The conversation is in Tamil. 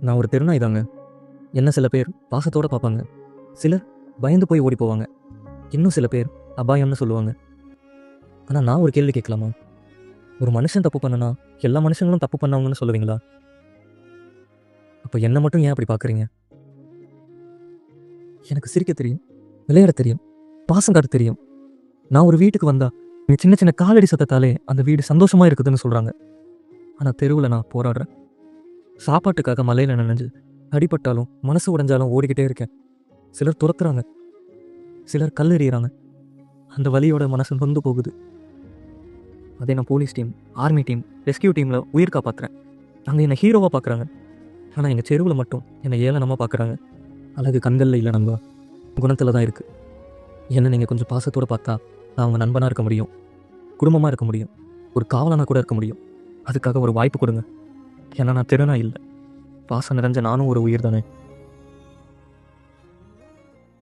நான் ஒரு தெருநாய் தாங்க. என்ன சில பேர் பாசத்தோட பார்ப்பாங்க. சிலர் பயந்து போய் ஓடி போவாங்க. இன்னும் சில பேர் அபாயம்னு சொல்லுவாங்க. ஆனால் நான் ஒரு கேள்வி கேட்கலாமா? ஒரு மனுஷன் தப்பு பண்ணனா எல்லா மனுஷங்களும் தப்பு பண்ணவங்கன்னு சொல்லுவீங்களா? அப்போ என்னை மட்டும் ஏன் அப்படி பார்க்குறீங்க? எனக்கு சிரிக்க தெரியும் விளையாட தெரியும் பாசம் காட்ட தெரியும். நான் ஒரு வீட்டுக்கு வந்தா நீ சின்ன சின்ன காலடி சத்தத்தாலே அந்த வீடு சந்தோஷமாக இருக்குதுன்னு சொல்கிறாங்க ஆனால் தெருவில் நான் போராடுறேன். சாப்பாட்டுக்காக மலையில் நனைஞ்சு அடிபட்டாலும் மனசு உடைஞ்சாலும் ஓடிக்கிட்டே இருக்கேன். சிலர் துரத்துறாங்க. சிலர் கல் அந்த வலியோட மனசு நொந்து போகுது. அதே நான் police team army team rescue டீமில் உயிர் காப்பாற்றுறேன் அங்கே என்னை ஹீரோவாக பார்க்குறாங்க ஆனால் எங்கள் தெருவில் மட்டும் என்னை ஏளனமாக பார்க்குறாங்க அழகு கண்களில் இல்லை நண்பா. குணத்தில் தான் இருக்குது என்ன நீங்கள் கொஞ்சம் பாசத்தோடு பார்த்தா நான் அவங்க நண்பனாக இருக்க முடியும். குடும்பமாக இருக்க முடியும். ஒரு காவலனாக கூட இருக்க முடியும். அதுக்காக ஒரு வாய்ப்பு கொடுங்க. ஏன்னா நான் திறனா இல்லை பாசம் நிறைஞ்ச நானும் ஒரு உயிர் தானே